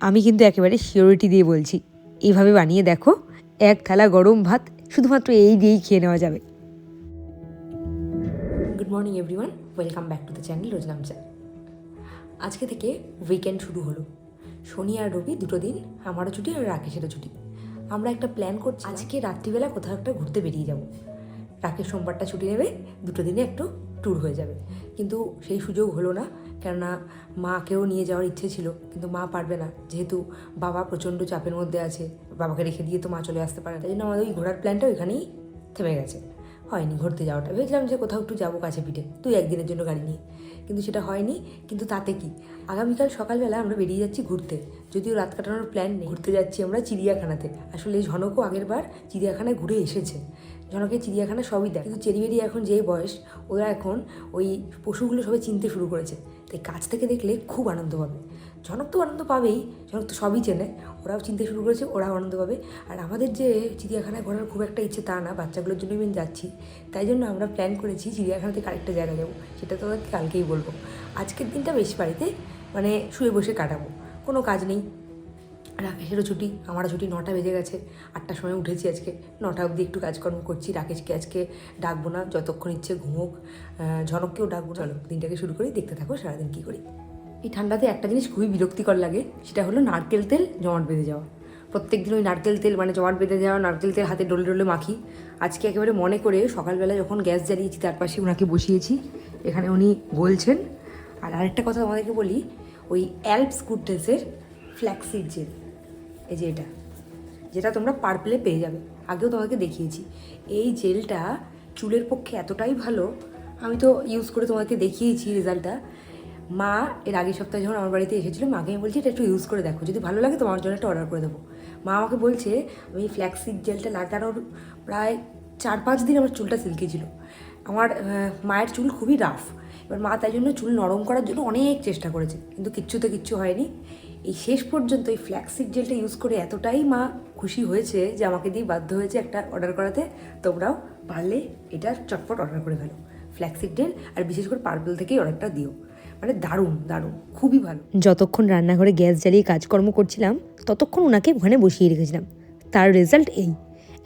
আমি কিন্তু একেবারে শিওরিটি দিয়ে বলছি এইভাবে বানিয়ে দেখো, এক থালা গরম ভাত শুধুমাত্র এই দিয়েই খেয়ে নেওয়া যাবে। Good morning everyone welcome back to the channel রোজনাম channel আজকে থেকে উইকেন্ড শুরু হলো। শনি আর রবি দুটো দিন, আমারও ছুটি আর রাকেশেরও ছুটি। আমরা একটা প্ল্যান করছি, আজকে রাত্রিবেলা কোথাও একটা ঘুরতে বেরিয়ে যাব। রাকেশ সোমবারটা ছুটি নেবে, দুটো দিনে একটু ট্যুর হয়ে যাবে। কিন্তু সেই সুযোগ হলো না কেননা মাকেও নিয়ে যাওয়ার ইচ্ছে ছিল, কিন্তু মা পারবে না। যেহেতু বাবা প্রচণ্ড চাপের মধ্যে আছে, বাবাকে রেখে দিয়ে তো মা চলে আসতে পারে। তাই জন্য আমাদের ওই ঘোরার প্ল্যানটা ওইখানেই থেমে গেছে। হয়নি ঘুরতে যাওয়াটা। ভেবেছিলাম যে কোথাও একটু যাব কাছে পিঠে। তুই একদিনের জন্য গাড়ি নিয়ে। কিন্তু সেটা হয়নি। কিন্তু তাতে কি? আগামীকাল সকালবেলা আমরা বেরিয়ে যাচ্ছি ঘুরতে। যদিও রাত কাটানোর প্ল্যান নেই। ঘুরতে যাচ্ছি আমরা চিড়িয়াখানাতে। আসলে ঝনকও আগের বার চিড়িয়াখানায় ঘুরে এসেছে। ঝনকের চিড়িয়াখানা সবই দেয় কিন্তু চেরিবেরি এখন যে বয়স, ওরা এখন ওই পশুগুলো সবাই চিনতে শুরু করেছে। তাই কাছ থেকে দেখলে খুব আনন্দ পাবে। জনক তো আনন্দ পাবেই, জনক তো সবই চেনে। ওরাও চিনতে শুরু করেছে, ওরাও আনন্দ পাবে। আর আমাদের যে চিড়িয়াখানায় ঘোরার খুব একটা ইচ্ছে তা না, বাচ্চাগুলোর জন্য আমি যাচ্ছি। তাই জন্য আমরা প্ল্যান করেছি চিড়িয়াখানা থেকে আরেকটা জায়গা যাব, সেটা তোমাকে কালকেই বলব। আজকের দিনটা বেশ বাড়িতে মানে শুয়ে বসে কাটাবো, কোনো কাজ নেই। রাকেশেরও ছুটি, আমারও ছুটি, নটা বেজে গেছে, আটটার সময় উঠেছি আজকে, নটা অবধি একটু কাজকর্ম করছি, রাকেশকে আজকে ডাকবো না, যতক্ষণ ইচ্ছে ঘুমোক ঝনককেও ডাকবো চলো, দিনটাকে শুরু করি, দেখতে থাকো সারাদিন কী করি। এই ঠান্ডাতে একটা জিনিস খুবই বিরক্তিকর লাগে, সেটা হলো নারকেল তেল, জমাট বেঁধে যাওয়া। প্রত্যেক দিন ওই নারকেল তেল মানে জমাট বেঁধে যাওয়া, নারকেল তেল হাতে ডলে ডলে মাখি। আজকে একেবারে মনে করে সকালবেলা যখন গ্যাস জ্বালিয়েছি, তার পাশে ওনাকে বসিয়েছি, এখানে উনি বলছেন, আর আরেকটা কথা আমাদেরকে বলি, ওই অ্যালপস গুডনেসের ফ্ল্যাক্সিড জেল। এই যে এটা, যেটা তোমরা পার্পলে পেয়ে যাবে। আগেও তোমাকে দেখিয়েছি। এই জেলটা চুলের পক্ষে এতটাই ভালো, আমি তো ইউজ করে তোমাকে দেখিয়েছি রেজাল্টটা মা এর আগের সপ্তাহে যখন আমার বাড়িতে এসেছিল, মাকে আমি বলছি, এটা একটু ইউজ করে দেখো, যদি ভালো লাগে তোমার জন্য একটা অর্ডার করে দেবো। মা আমাকে বলছে, আমি ফ্ল্যাক্সিড জেলটা লাগানোর প্রায় চার পাঁচ দিন আমার চুলটা সিল্কি ছিল আমার মায়ের চুল খুবই রাফ এবার মা তাই জন্য চুল নরম করার জন্য অনেক চেষ্টা করেছে, কিন্তু কিচ্ছুতে কিচ্ছু হয়নি। এই শেষ পর্যন্ত এই ফ্ল্যাক্সিড জেলটা ইউজ করে এতটাই মা খুশি হয়েছে যে আমাকে দিয়ে বাধ্য হয়েছে একটা অর্ডার করাতে। তোমরাও পারলে এটা চটপট অর্ডার করে ফেলো। ফ্ল্যাক্সিড জেল আর বিশেষ করে পার্পল থেকেই অর্ডারটা দিও। মানে দারুণ দারুণ, খুবই ভালো। যতক্ষণ রান্নাঘরে গ্যাস জ্বালিয়ে কাজকর্ম করছিলাম, ততক্ষণ ওনাকে ওখানে বসিয়ে রেখেছিলাম। তার রেজাল্ট এই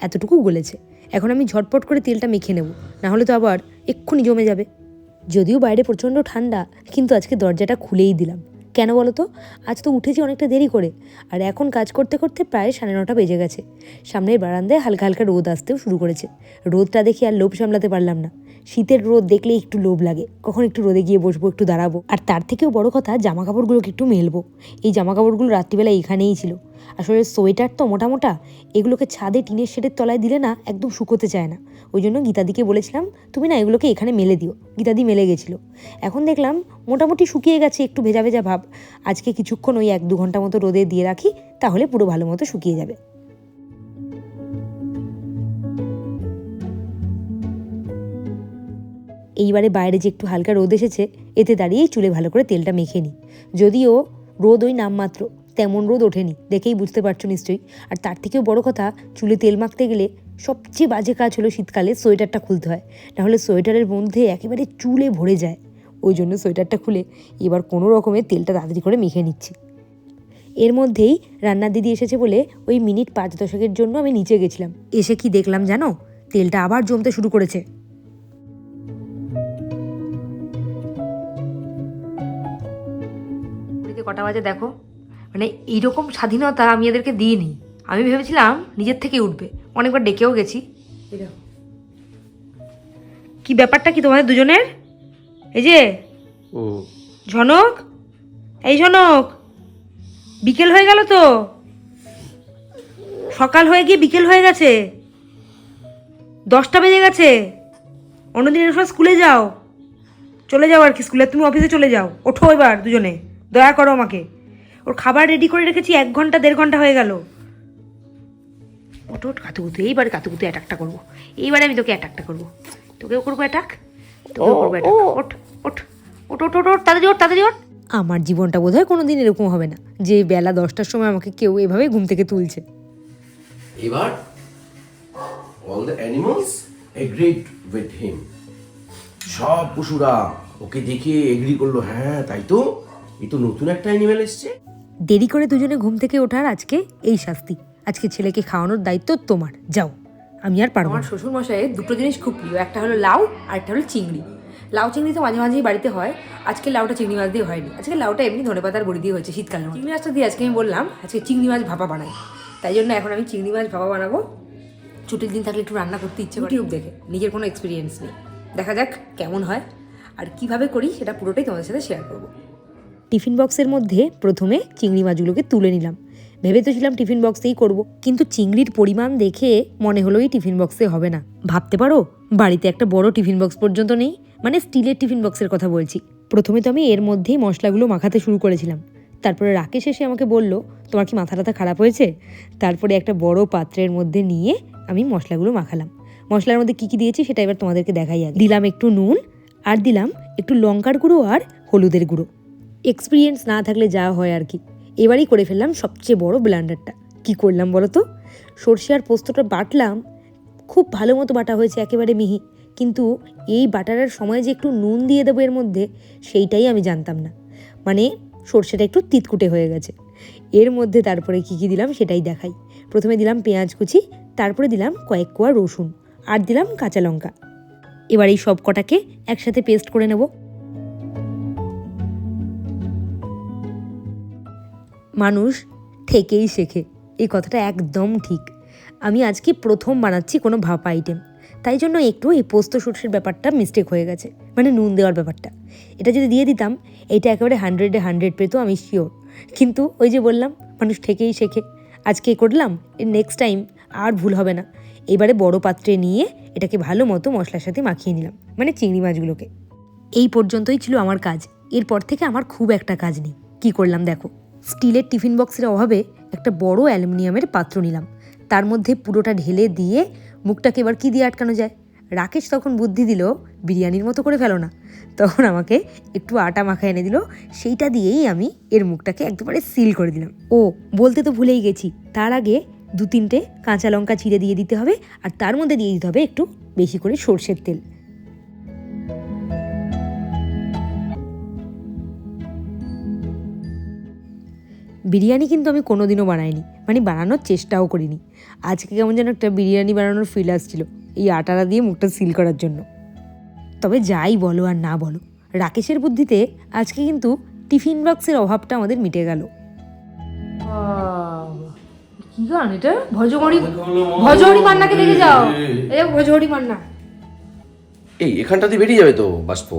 এতটুকু গলেছে এখন আমি ঝটপট করে তেলটা মেখে নেব না হলে তো আবার এক্ষুনি জমে যাবে। যদিও বাইরে প্রচণ্ড ঠান্ডা, কিন্তু আজকে দরজাটা খুলেই দিলাম। কেন বলো তো? আজ তো উঠেছি অনেকটা দেরি করে। আর এখন কাজ করতে করতে প্রায় সাড়ে নটা বেজে গেছে। সামনের বারান্দায় হালকা হালকা রোদ আসতেও শুরু করেছে। রোদটা দেখি আর লোভ সামলাতে পারলাম না। শীতের রোদ দেখলে একটু লোভ লাগে। কখন একটু রোদে গিয়ে বসবো, একটু দাঁড়াবো। আর তার থেকেও বড় কথা জামা কাপড়গুলোকে একটু মেলবো। এই জামা কাপড়গুলো রাত্রিবেলা এখানেই ছিল। আসলে সোয়েটার তো মোটা মোটা এগুলোকে ছাদে টিনের শেডের তলায় দিলে না একদম শুকোতে চায় না। ওই জন্য গীতাদিকে বলেছিলাম, তুমি না এগুলোকে এখানে মেলে দিও। গীতাদি মেলে গেছিল। এখন দেখলাম, মোটামুটি শুকিয়ে গেছে একটু ভেজা ভেজা ভাব। আজকে কিছুক্ষণ ওই এক দু ঘণ্টা মতো রোদে দিয়ে রাখি, তাহলে পুরো ভালো মতো শুকিয়ে যাবে। এইবারে বাইরে যে একটু হালকা রোদ এসেছে, এতে দাঁড়িয়েই চুলে ভালো করে তেলটা মেখে নিই যদিও রোদ ওই নামমাত্র, তেমন রোদ ওঠেনি, দেখেই বুঝতে পারছ নিশ্চয়ই। আর তার থেকেও বড় কথা, চুলে তেল মাখতে গেলে সবচেয়ে বাজে কাজ হলো শীতকালে সোয়েটারটা খুলতে হয়। নাহলে সোয়েটারের মধ্যে একেবারে চুলে ভরে যায়। ওই জন্য সোয়েটারটা খুলে এবার কোনো রকমে তেলটা তাড়াতাড়ি করে মেখে নিচ্ছি। এর মধ্যেই রান্নার দিদি এসেছে বলে ওই মিনিট পাঁচ দশকের জন্য আমি নিচে গেছিলাম। এসে কি দেখলাম জানো? তেলটা আবার জমতে শুরু করেছে। কটা বাজে দেখো। মানে এইরকম স্বাধীনতা আমি এদেরকে দিইনি। আমি ভেবেছিলাম নিজের থেকে উঠবে। অনেকবার ডেকেও গেছি। কি ব্যাপারটা কি তোমাদের দুজনের? এই যে ঝনক? এই ঝনক বিকেল হয়ে গেল তো। সকাল হয়ে গিয়ে বিকেল হয়ে গেছে। দশটা বেজে গেছে। অন্যদিনের সময় স্কুলে যাও। চলে যাও আর কি স্কুলে। তুমি অফিসে চলে যাও। ওঠো এবার দুজনে। দয়া করো আমাকে। ওর খাবার রেডি করে রেখেছি এক ঘণ্টা দেড় ঘণ্টা হয়ে গেল। ওটো কাতুকুতু এইবার কাতুকুতু অ্যাটাকটা করব। এইবারে আমি তোকে অ্যাটাকটা করব। তোকেও করব অ্যাটাক তোকেও করব অ্যাটাক ওঠ ওঠ ওঠ ওঠ ওঠ ওঠ তাড়াতাড়ি ওঠ তাড়াতাড়ি ওঠ। আমার জীবনটা বোধ হয় কোনোদিন এরকম হবে না যে বেলা দশটার সময় আমাকে কেউ এভাবে ঘুম থেকে তুলছে। এবার all the animals agreed with him সব পশুরা ওকে দেখে এগ্রি করল হ্যাঁ তাই তো? এই তো নতুন একটা অ্যানিমেল এসছে? দেরি করে দুজনে ঘুম থেকে ওঠার আজকে এই শাস্তি। আজকে ছেলেকে খাওয়ানোর দায়িত্ব তোমার। যাও আমি আর পারব আমার শ্বশুর মশাইয়ের দুটো জিনিস খুব প্রিয়। একটা হলো লাউ আর একটা হলো চিংড়ি। লাউ চিংড়ি তো মাঝে মাঝেই বাড়িতে হয়। আজকে লাউটা চিংড়ি মাছ দিয়ে হয়নি। আজকে লাউটা এমনি ধনে পাতার বড়ি দিয়ে হয়েছে শীতকালে চিংড়ি মাছটা দিয়ে আজকে আমি বললাম আজকে চিংড়ি মাছ ভাপা বানাই। তাই জন্য এখন আমি চিংড়ি মাছ ভাপা বানাবো। ছুটির দিন থাকলে একটু রান্না করতে ইচ্ছে ইউটিউব দেখে। নিজের কোনো এক্সপিরিয়েন্স নেই। দেখা যাক কেমন হয়। আর কীভাবে করি সেটা পুরোটাই তোমাদের সাথে শেয়ার করব। টিফিন বক্সের মধ্যে প্রথমে চিংড়ি মাছগুলোকে তুলে নিলাম। ভেবে তো ছিলাম টিফিন বক্সেই করব, কিন্তু চিংড়ির পরিমাণ দেখে মনে হলো এই টিফিন বক্সে হবে না। ভাবতে পারো, বাড়িতে একটা বড় টিফিন বক্স পর্যন্ত নেই মানে স্টিলের টিফিন বক্সের কথা বলছি। প্রথমে তো আমি এর মধ্যেই মশলাগুলো মাখাতে শুরু করেছিলাম। তারপরে রাকেশ এসে আমাকে বলল, তোমার কি মাথা টাথা খারাপ হয়েছে? তারপরে একটা বড় পাত্রের মধ্যে নিয়ে আমি মশলাগুলো মাখালাম। মশলার মধ্যে কী কী দিয়েছি সেটা এবার তোমাদেরকে দেখাই দিলাম একটু নুন, আর দিলাম একটু লঙ্কার গুঁড়ো আর হলুদের গুঁড়ো। এক্সপিরিয়েন্স না থাকলে যা হয় আর কি। এবারেই করে ফেললাম সবচেয়ে বড় ব্লান্ডারটা কি করলাম বলো তো সর্ষে আর পোস্তটা বাটলাম, খুব ভালো মতো বাটা হয়েছে, একেবারে মিহি। কিন্তু এই বাটারের সময় যে একটু নুন দিয়ে দেবো এর মধ্যে, সেইটাই আমি জানতাম না। মানে সর্ষেটা একটু তিতকুটে হয়ে গেছে। এর মধ্যে তারপরে কী কী দিলাম সেটাই দেখাই। প্রথমে দিলাম পেঁয়াজ কুচি, তারপরে দিলাম কয়েক কোয়া রসুন, আর দিলাম কাঁচা লঙ্কা। এবার এই সব কটাকে একসাথে পেস্ট করে নেব। মানুষ থেকেই শেখে। এই কথাটা একদম ঠিক। আমি আজকে প্রথম বানাচ্ছি কোনো ভাপা আইটেম তাই জন্য একটু এই পোস্ত সর্ষের ব্যাপারটা মিস্টেক হয়ে গেছে। মানে নুন দেওয়ার ব্যাপারটা। এটা যদি দিয়ে দিতাম, এটা একেবারে হান্ড্রেডে হান্ড্রেড পেতো, আমি শিওর কিন্তু ওই যে বললাম, মানুষ থেকেই শেখে। আজকে করলাম নেক্সট টাইম আর ভুল হবে না। এবারে বড় পাত্রে নিয়ে এটাকে ভালো মতো মশলার সাথে মাখিয়ে নিলাম। মানে চিংড়ি মাছগুলোকে। এই পর্যন্তই ছিল আমার কাজ। এরপর থেকে আমার খুব একটা কাজ নেই। কী করলাম দেখো। স্টিলের টিফিন বক্সের অভাবে একটা বড় অ্যালুমিনিয়ামের পাত্র নিলাম। তার মধ্যে পুরোটা ঢেলে দিয়ে মুখটাকে এবার কী দিয়ে আটকানো যায়? রাকেশ তখন বুদ্ধি দিল, বিরিয়ানির মতো করে ফেলো না। তখন আমাকে একটু আটা মাখা এনে দিল। সেইটা দিয়েই আমি এর মুখটাকে একবারে সিল করে দিলাম। ও, বলতে তো ভুলেই গেছি। তার আগে দু তিনটে কাঁচা লঙ্কা চিড়ে দিয়ে দিতে হবে আর তার মধ্যে দিয়ে দিতে হবে একটু বেশি করে সর্ষের তেল। বিরিয়ানি কিন্তু আমি কোনোদিনও বানাইনি। মানে বানানোর চেষ্টাও করিনি। আজকে কেমন যেন একটা বিরিয়ানি বানানোর ফিল আসছিল এই আটাটা দিয়ে মুখটা সিল করার জন্য। তবে যাই বলো আর না বলো রাকেশের বুদ্ধিতে আজকে কিন্তু টিফিন বক্সের অভাবটা আমাদের মিটে গেল। কি গান এটা? ভজহরি ভজহরি মান্নাকে দেখে যাও। এই ভজহরি মান্না। এই এখানটা দিয়ে বেরিয়ে যাবে তো বাষ্প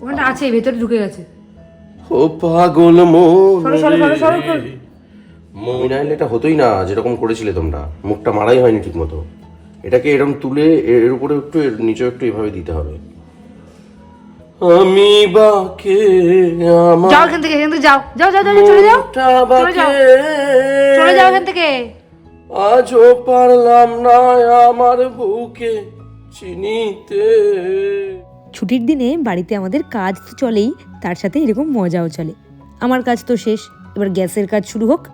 ওখানটা আছে ভেতরে ঢুকে গেছে। ও পাগল মন সরো, সরো, সরো, সরো, সরো। মন নাইলে এটা হতোই না যেরকম করেছিলে তোমরা। মুখটা মারাই হয়নি ঠিক মতো এটাকে এরকম তুলে এর উপরে একটু এর নিচে একটু এভাবে দিতে হবে। আমি বাকে আমার যাও এখান থেকে এখান থেকে যাও। যাও যাও যাও যাও, চলে যাও। চলে যাও। চলে যাও এখান থেকে। আজও পারলাম না আমার বুকে চিনিতে। ছুটির দিনে বাড়িতে আমাদের কাজ তো চলেই, তার সাথে এরকম মজাও চলে। আমার কাজ তো শেষ, এবার গ্যাসের কাজ শুরু হোক।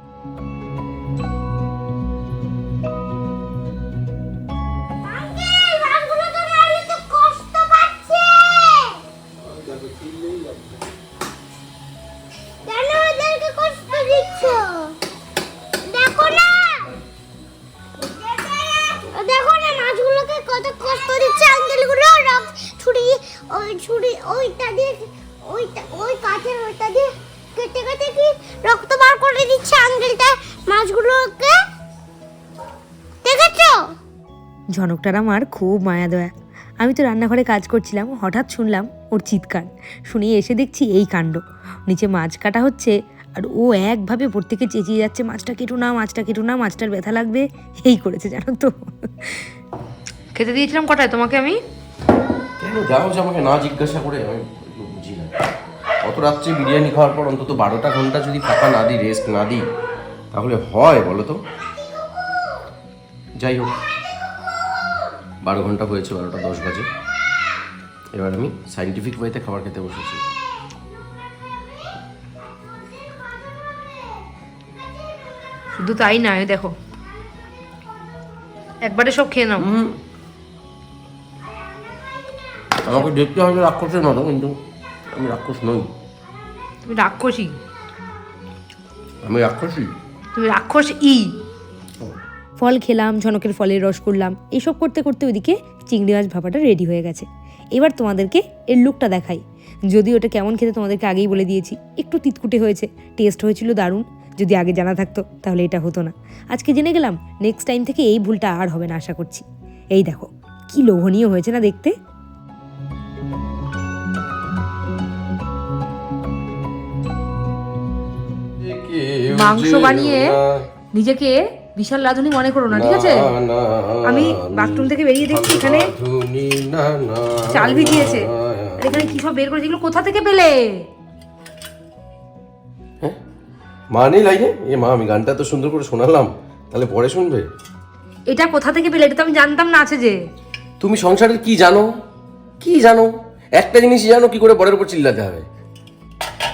ওই ছুরি ওইটা দিয়ে ওইটা ওই কাঠের ওইটা দিয়ে কেটে কেটে কি রক্ত বার করে দিচ্ছে আঙ্কেলটা মাছগুলোকে? দেখেছ? ঝনকটার আমার খুব মায়া দয়া। আমি তো রান্নাঘরে কাজ করছিলাম হঠাৎ শুনলাম ওর চিৎকার। শুনে এসে দেখছি এই কাণ্ড। নিচে মাছ কাটা হচ্ছে আর ও একভাবে ওপর থেকে চেঁচিয়ে যাচ্ছে মাছটা কেটো না মাছটা কেটো না মাছটার ব্যথা লাগবে। এই করেছে জানো তো। খেতে দিয়েছিলাম কটায় তোমাকে আমি? যাও যে আমাকে না জিজ্ঞাসা করে আমি বুঝি না। অত রাত্রে বিরিয়ানি খাওয়ার পর অন্তত বারোটা ঘণ্টা যদি ফাঁকা না দিই রেস্ট না দিই তাহলে হয় বলো তো? যাই হোক বারো ঘণ্টা হয়েছে বারোটা দশ বাজে। এবার আমি সাইন্টিফিক ওয়েতে খাবার খেতে বসেছি। শুধু তাই না দেখো একবারে সব খেয়ে নাও। আমাকে দেখতে হবে রাক্ষসের মতো কিন্তু আমি রাক্ষস নই। তুমি রাক্ষসী? আমি রাক্ষসী? তুমি রাক্ষস? ই ফল খেলাম ঝনকের ফলের রস করলাম। এসব করতে করতে ওইদিকে চিংড়ি মাছ ভাপাটা রেডি হয়ে গেছে। এবার তোমাদেরকে এর লুকটা দেখাই। যদি ওটা কেমন খেতে তোমাদেরকে আগেই বলে দিয়েছি। একটু তিতকুটে হয়েছে। টেস্ট হয়েছিল দারুণ। যদি আগে জানা থাকতো তাহলে এটা হতো না। আজকে জেনে গেলাম নেক্সট টাইম থেকে এই ভুলটা আর হবে না আশা করছি। এই দেখো কি লোভনীয় হয়েছে না দেখতে? মাংস বানিয়ে নিজেকে বিশাল রাধুনি মনে করো না ঠিক আছে? আমি বাথরুম থেকে বেরিয়ে দেখছি এখানে। চাল ভিজিয়েছে। আর এখানে কি সব বের করেছে এগুলো কোথা থেকে পেলে? মা নেই লাইনে? এ মা আমি গানটা তো সুন্দর করে শোনালাম। তাহলে পরে শুনবে। এটা কোথা থেকে পেলে? এটা তো আমি জানতাম না আছে যে। তুমি সংসারের কি জানো? কি জানো? একটা জিনিসই জানো কি করে বরের উপর চিল্লাতে হবে।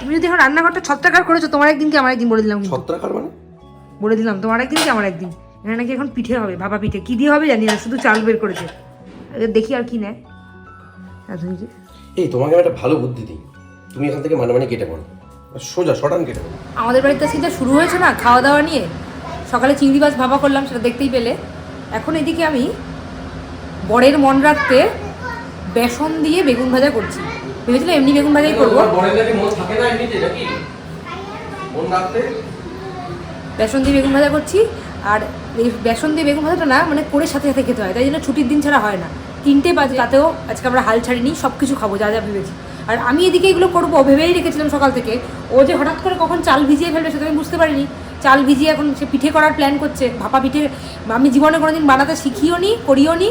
তুমি যদি এখন রান্নাঘরটা ছত্রাকার করেছ তোমার একদিন কি আমার একদিন বলে দিলাম কিন্তু। ছত্রাকার মানে? বলে দিলাম তোমার একদিন কি আমার একদিন? এখানে নাকি এখন পিঠে হবে ভাপা পিঠে। কি দিয়ে হবে জানি না শুধু চাল বের করেছে। এবার দেখি আর কি নেয়। রাঁধুনিকে এই তোমাকে আমি একটা ভালো বুদ্ধি দিই। তুমি এখান থেকে মানে মানে কেটে পড়ো সোজা সটান কেটে পড়ো আমাদের বাড়িতে আজকে যা শুরু হয়েছে না খাওয়া দাওয়া নিয়ে সকালে চিংড়ি মাছ ভাপা করলাম সেটা দেখতেই পেলে। এখন এদিকে আমি বরের মন রাখতে বেসন দিয়ে বেগুন ভাজা করছি। ভেবেছিলাম এমনি বেগুন ভাজাই করব? বেসন দিয়ে বেগুন ভাজা করছি আর এই বেসন দিয়ে বেগুন ভাজাটা না মানে করে সাথে সাথে খেতে হয় তাই জন্য ছুটির দিন ছাড়া হয় না। তিনটে বাজে তাতেও আজকে আমরা হাল ছাড়িনি সব কিছু খাব যা যা ভেবেছি। আর আমি এদিকে এগুলো করব ভেবেই রেখেছিলাম সকাল থেকে। ও যে হঠাৎ করে কখন চাল ভিজিয়ে ফেলবে সেটা আমি বুঝতে পারিনি। চাল ভিজিয়ে এখন সে পিঠে করার প্ল্যান করছে ভাপা পিঠে আমি জীবনে কোনোদিন বানাতে শিখিও নি করিও নি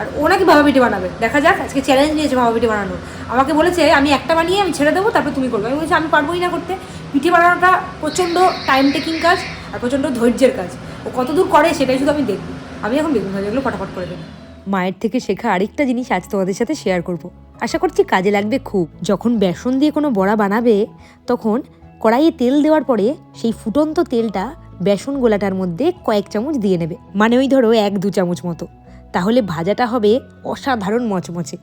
আর ও নাকি ভাপা পিঠে বানাবে। দেখা যাক, আজকে চ্যালেঞ্জ নিয়েছে ভাপা পিঠে বানানোর। আমাকে বলেছে, আমি একটা বানিয়ে আমি ছেড়ে দেবো, তারপর তুমি করবে। আমি বলছি, আমি পারবোই না করতে। পিঠে বানানোটা প্রচণ্ড টাইম টেকিং কাজ আর প্রচণ্ড ধৈর্যের কাজ। ও কতদূর করে সেটাই শুধু আমি দেখব। আমি এখন বেগুন ভাজাগুলো ফটাফট করে দেবো। মায়ের থেকে শেখা আরেকটা জিনিস আজ তোমাদের সাথে শেয়ার করব। আশা করছি কাজে লাগবে খুব। যখন বেসন দিয়ে কোনো বড়া বানাবে, তখন কড়াইয়ে তেল দেওয়ার পরে সেই ফুটন্ত তেলটা বেসন গোলাটার মধ্যে কয়েক চামচ দিয়ে নেবে। মানে ওই ধরো এক দু চামচ মতো। তাহলে ভাজাটা হবে অসাধারণ মচমচে।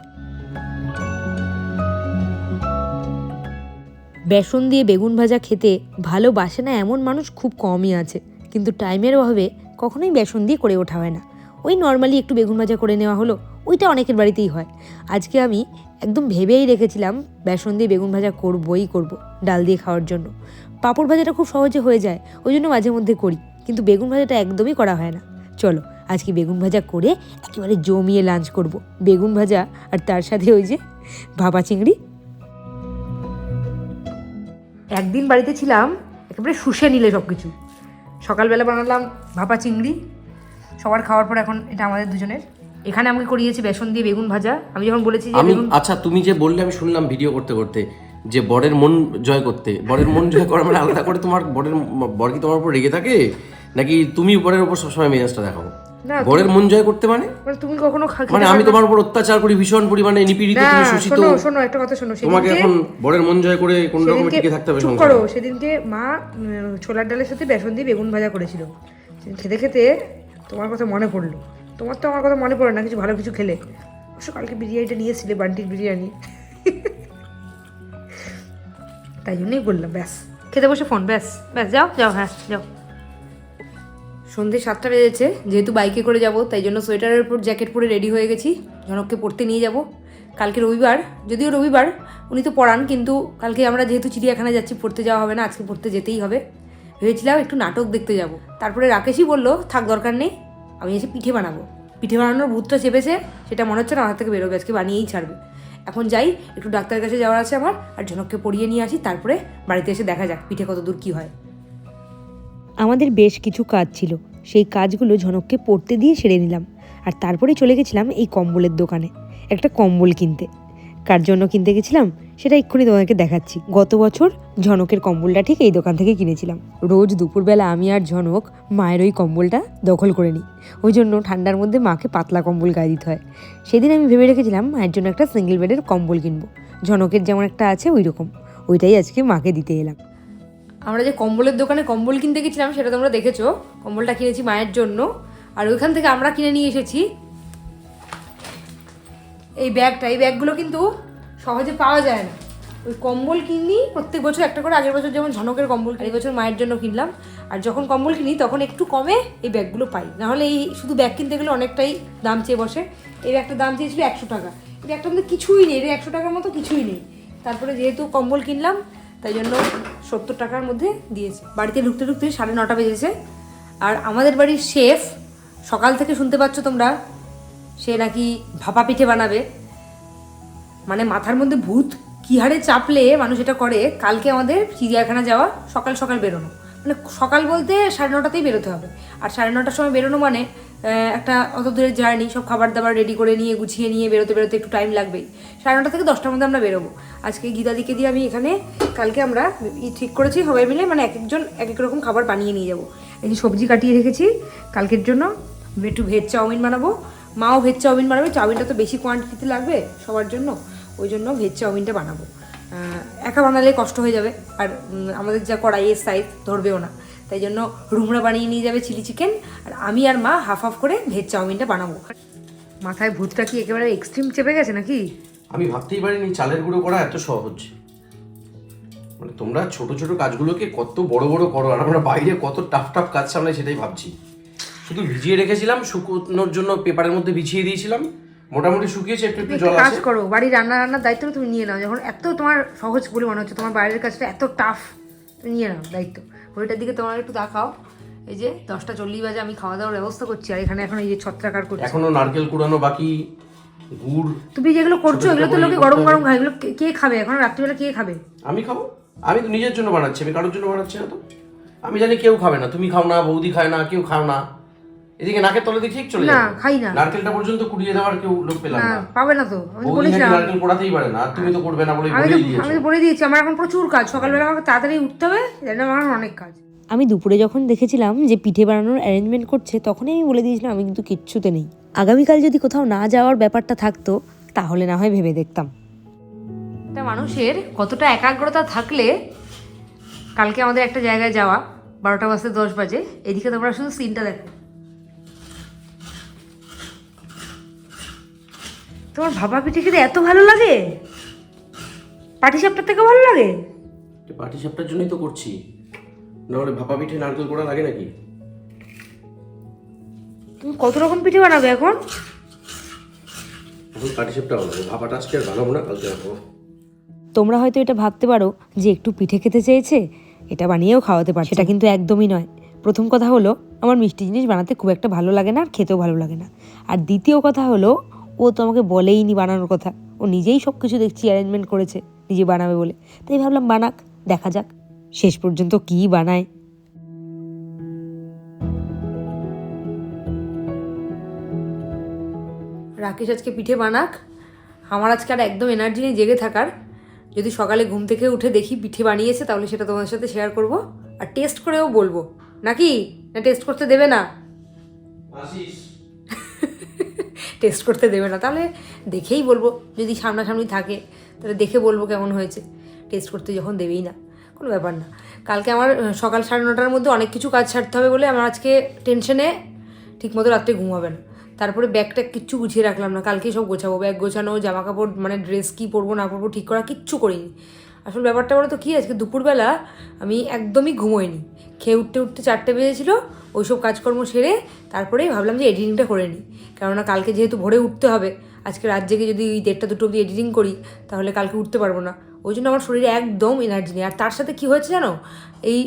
বেসন দিয়ে বেগুন ভাজা খেতে ভালোবাসে না এমন মানুষ খুব কমই আছে, কিন্তু টাইমের অভাবে কখনোই বেসন দিয়ে করে ওঠা হয় না। ওই নর্মালি একটু বেগুন ভাজা করে নেওয়া হলো, ওইটা অনেকের বাড়িতেই হয়। আজকে আমি একদম ভেবেই রেখেছিলাম বেসন দিয়ে বেগুন ভাজা করবই করব, ডাল দিয়ে খাওয়ার জন্য। পাঁপড় ভাজাটা খুব সহজে হয়ে যায়, ওই জন্য মাঝে মধ্যে করি, কিন্তু বেগুন ভাজাটা একদমই করা হয় না। চলো আজকে বেগুন ভাজা করে একেবারে জমিয়ে লাঞ্চ করব। বেগুন ভাজা আর তার সাথে ওই যে ভাপা চিংড়ি। একদিন বাড়িতে ছিলাম একেবারে শুষে নিলে সব কিছু সকালবেলা বানালাম ভাপা চিংড়ি সবার খাওয়ার পর এখন এটা আমাদের দুজনের। এখানে আমাকে করিয়েছে বেসন দিয়ে বেগুন ভাজা। আমি যখন বলেছি যে আমি আচ্ছা তুমি যে বললে আমি শুনলাম ভিডিও করতে করতে যে বরের মন জয় করতে। বরের মন জয় করা মানে আলাদা করে তোমার বরের বর কি তোমার উপর রেগে থাকে? নাকি তুমি বরের উপর সবসময় মেজাজটা দেখাও? না, বরের মন জয় করতে মানে? মানে তুমি কখনো মানে আমি তোমার উপর অত্যাচার করি ভীষণ পরিমাণে নিপীড়িত তুমি শোষিত। শোনো শোনো একটা কথা শোনো তোমাকে এখন বরের মন জয় করে কোন রকমে টিকে থাকতে হবে চুপ করো সেদিনকে মা ছোলার ডালের সাথে বেসন দিয়ে বেগুন ভাজা করেছিল। খেতে খেতে তোমার কথা মনে পড়ল। তোমার তো আমার কথা মনে পড়ে না কিছু ভালো কিছু খেলে। অবশ্য কালকে বিরিয়ানিটা নিয়েছিলে বান্টির বিরিয়ানি। তাই জন্যই বললাম ব্যাস। খেতে বসে ফোন ব্যাস ব্যাস যাও যাও হ্যাঁ যাও। সন্ধে সাতটা বেজেছে, যেহেতু বাইকে করে যাব, তাই জন্য সোয়েটারের উপর জ্যাকেট পরে রেডি হয়ে গেছি জনককে পড়তে নিয়ে যাব। কালকে রবিবার, যদিও রবিবার, উনি তো পড়ান, কিন্তু কালকে আমরা যেহেতু চিড়িয়াখানায় যাচ্ছি, পড়তে যাওয়া হবে না, আজকে পড়তে যেতেই হবে। ভেবেছিলাম একটু নাটক দেখতে যাব। তারপরে রাকেশই বলল, থাক, দরকার নেই, আমি এসে পিঠে বানাবো। পিঠে বানানোর ভূতটা চেপেছে, সেটা মনে হচ্ছে না আমার থেকে বেরোবে, আজকে বানিয়েই ছাড়বে। এখন যাই, একটু ডাক্তারের কাছে যাওয়ার আছে আমার, আর জনককে পড়িয়ে নিয়ে আসি, তারপরে বাড়িতে এসে দেখা যাক, পিঠে কত দূর কী হয়। আমাদের বেশ কিছু কাজ ছিল। সেই কাজগুলো ঝনককে পড়তে দিয়ে সেরে নিলাম। আর তারপরে চলে গেছিলাম এই কম্বলের দোকানে, একটা কম্বল কিনতে। কার জন্য কিনতে গেছিলাম, সেটা এক্ষুনি তোমাকে দেখাচ্ছি। গত বছর ঝনকের কম্বলটা ঠিক এই দোকান থেকে কিনেছিলাম। রোজ দুপুরবেলা আমি আর ঝনক মায়ের ওই কম্বলটা দখল করে নিই। ওই জন্য ঠান্ডার মধ্যে মাকে পাতলা কম্বল গায়ে দিতে হয়। সেদিন আমি ভেবে রেখেছিলাম মায়ের জন্য একটা সিঙ্গেল বেডের কম্বল কিনবো। ঝনকের যেমন একটা আছে ওই রকম ওইটাই আজকে মাকে দিতে এলাম। আমরা যে কম্বলের দোকানে কম্বল কিনতে গেছিলাম, সেটা তোমরা দেখেছ। কম্বলটা কিনেছি মায়ের জন্য। আর ওইখান থেকে আমরা কিনে নিয়ে এসেছি। এই ব্যাগটা, এই ব্যাগগুলো কিন্তু সহজে পাওয়া যায় না। ওই কম্বল কিনি, প্রত্যেক বছর একটা করে, আগের বছর যেমন ঝনকের কম্বল এই বছর মায়ের জন্য কিনলাম। আর যখন কম্বল কিনি, তখন একটু কমে এই ব্যাগগুলো পাই। নাহলে এই শুধু ব্যাগ কিনতে গেলে অনেকটাই দাম চেয়ে বসে। এই ব্যাগটার দাম চেয়েছিল একশো টাকা। এই ব্যাগটার মধ্যে কিছুই নেই এটা একশো টাকার মতো কিছুই নেই। তারপরে যেহেতু কম্বল কিনলাম তাই জন্য সত্তর টাকার মধ্যে দিয়েছে। বাড়িতে ঢুকতে ঢুকতে সাড়ে নটা বেজেছে। আর আমাদের বাড়ির শেফ, সকাল থেকে শুনতে পাচ্ছ তোমরা, সে নাকি ভাপা পিঠে বানাবে। মানে মাথার মধ্যে ভূত, কি হারে চাপলে মানুষ এটা করে, কালকে আমাদের চিড়িয়াখানা যাওয়া সকাল সকাল বেরোনো। মানে সকাল বলতে সাড়ে নটাতেই বেরোতে হবে। আর সাড়ে নটার সময় বেরোনো মানে একটা অত দূরের জার্নি, সব খাবার দাবার রেডি করে নিয়ে, গুছিয়ে নিয়ে বেরোতে বেরোতে একটু টাইম লাগবেই। সাড়ে নটা থেকে দশটার মধ্যে আমরা বেরোবো। আজকে গীতাদিকে দিয়ে আমি এখানে, কালকে আমরা ঠিক করেছি, সবাই মিলে মানে এক একজন, এক এক রকম খাবার বানিয়ে নিয়ে যাব। এই যে সবজি কাটিয়ে রেখেছি কালকের জন্য একটু ভেজ চাউমিন বানাবো। মাও ভেজ চাউমিন বানাবে, চাউমিনটা তো বেশি কোয়ান্টিটিতে লাগবে সবার জন্য, ওই জন্য ভেজ চাউমিনটা বানাবো। একা বানালে কষ্ট হয়ে যাবে। আর আমাদের যা কড়াইয়ের সাইজ ধরবেও না। তাই জন্য রুমরা বানিয়ে নিয়ে যাবে চিলি চিকেন আর আমি আর মা হাফ হাফ করে ভেজ চাউমিনটা বানাবো। মাথায় ভূতটা কি একেবারে এক্সট্রিম চেপে গেছে নাকি? আমি ভাবতেই পারিনি চালের গুঁড়ো করা এত সহজ। মানে তোমরা ছোট ছোট কাজগুলোকে কত বড় বড় করো, আর আমরা বাইরে কত টাফ টাফ কাজ সামলাই সেটাই ভাবছি। শুধু ভিজিয়ে রেখেছিলাম, শুকোনোর জন্য পেপারের মধ্যে বিছিয়ে দিয়েছিলাম। মোটামুটি শুকিয়েছে একটু একটু জল কাজ করো বাড়ির রান্না রান্নার দায়িত্ব তুমি নিয়ে নাও। যখন এত তোমার সহজ বলে মনে হচ্ছে তোমার বাইরের কাজটা এত টাফ তুমি নিয়ে নাও দায়িত্ব। ওইটার দিকে তোমার একটু দেখাও এই যে দশটা চল্লিশ বাজে আমি খাওয়া দাওয়ার ব্যবস্থা করছি আর এখানে এখন এই যে ছত্রাকার করছি। এখনও নারকেল কুড়ানো বাকি গুড়। তুমি যেগুলো করছ এগুলো তো লোকে গরম গরম খায়। এগুলো কে- কে খাবে? এখন রাত্রিবেলা কে খাবে? আমি খাব। আমি তো নিজের জন্য বানাচ্ছি আমি কারোর জন্য বানাচ্ছি না তো। আমি জানি কেউ খাবে না। তুমি খাও না বৌদি খায় না কেউ খাও না। এদিকে নাকের তলে দেখি চলে না খাই না। নারকেলটা পর্যন্ত কুড়িয়ে দেওয়ার কেউ লোক পেলাম না পাবে না তো। আমি বলেছিলাম। নারকেল পোড়াতেই পারে না তুমি তো করবে না বলে আমি তো বলেই দিয়েছ। আমি তো বলে দিয়েছি আমার এখন প্রচুর কাজ। সকালবেলা আমাকে তাড়াতাড়ি উঠতে হবে জানি আমার অনেক কাজ। আমি দুপুরে যখন দেখেছিলাম যে পিঠে বানানোর অ্যারেঞ্জমেন্ট করছে তখনই আমি বলে দিয়েছিলাম আমি কিন্তু কিচ্ছুতে নেই। আগামীকাল যদি কোথাও না যাওয়ার ব্যাপারটা থাকতো তাহলে না হয় ভেবে দেখতাম। একটা মানুষের কতটা একাগ্রতা থাকলে কালকে আমাদের একটা জায়গায় যাওয়া বারোটা বাজতে দশ বাজে এদিকে তোমরা শুধু সিনটা দেখো। তোমার ভাপা পিঠে খেতে এত ভালো লাগে? পাটি সাপটার থেকে ভালো লাগে? পাটি সাপটার জন্যই তো করছি। নাহলে ভাপা পিঠে নারকেল পোড়া লাগে নাকি? তুমি কত রকম পিঠে বানাবে এখন? এখন পাটি সাপটা বানাবো। ভাপাটা আজকে আর বানাবো না কালকে বানাবো তোমরা হয়তো এটা ভাবতে পারো যে একটু পিঠে খেতে চেয়েছে এটা বানিয়েও খাওয়াতে পারছে। সেটা কিন্তু একদমই নয়। প্রথম কথা হলো আমার মিষ্টি জিনিস বানাতে খুব একটা ভালো লাগে না আর খেতেও ভালো লাগে না। আর দ্বিতীয় কথা হলো ও তো আমাকে বলেইনি বানানোর কথা। ও নিজেই সব কিছু দেখছি অ্যারেঞ্জমেন্ট করেছে নিজে বানাবে বলে। তাই ভাবলাম বানাক দেখা যাক শেষ পর্যন্ত কী বানায়। রাকেশ আজকে পিঠে বানাক। আমার আজকে আর একদম এনার্জি নেই জেগে থাকার। যদি সকালে ঘুম থেকে উঠে দেখি পিঠে বানিয়েছে তাহলে সেটা তোমাদের সাথে শেয়ার করব। আর টেস্ট করেও বলব। নাকি? না টেস্ট করতে দেবে না? আসিস টেস্ট করতে দেবে না। তাহলে দেখেই বলব, যদি সামনাসামনি থাকে, তাহলে দেখে বলব কেমন হয়েছে। টেস্ট করতে যখন দেবেই না, কোনো ব্যাপার না। কালকে আমার সকাল সাড়ে নটার মধ্যে অনেক কিছু কাজ ছাড়তে হবে বলে আমার আজকে টেনশনে ঠিকমতো রাত্রে ঘুম হবে না। তারপরে ব্যাগটা কিচ্ছু গুছিয়ে রাখলাম না। কালকেই সব গোছাবো, ব্যাগ গোছানো জামা কাপড় মানে ড্রেস কী পরবো না পরবো ঠিক করা কিচ্ছু করিনি। আসল ব্যাপারটা বলো তো কী, আজকে দুপুরবেলা আমি একদমই ঘুমোইনি। খেয়ে উঠতে উঠতে চারটে বেজেছিল, ওইসব কাজকর্ম সেরে তারপরেই ভাবলাম যে এডিটিংটা করে নিই। কেননা কালকে যেহেতু ভোরে উঠতে হবে, আজকে রাত জেগে যদি ওই দেড়টা দুটো অবধি এডিটিং করি, তাহলে কালকে উঠতে পারব না। ওই জন্য আমার শরীরে একদম এনার্জি নেই। আর তার সাথে কি হয়েছে জানো? এই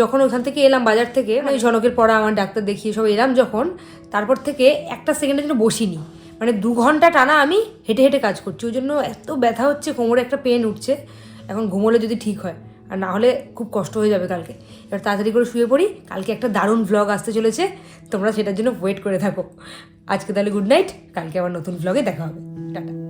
যখন ওখান থেকে এলাম বাজার থেকে ওই ঝনকের পড়া, আমার ডাক্তার দেখিয়ে সব এলাম যখন, তারপর থেকে একটা সেকেন্ডের জন্য বসিনি। মানে দু ঘণ্টা টানা আমি হেঁটে হেঁটে কাজ করছি। ওই জন্য এত ব্যথা হচ্ছে, কোমরে একটা পেন উঠছে। এখন ঘুমোলে যদি ঠিক হয়, আর না হলে খুব কষ্ট হয়ে যাবে কালকে। এবার তাড়াতাড়ি করে শুয়ে পড়ি, কালকে একটা দারুণ ব্লগ আসতে চলেছে, তোমরা সেটার জন্য ওয়েট করে থাকো। আজকে তাহলে গুড নাইট কালকে আবার নতুন ব্লগে দেখা হবে। টাটা।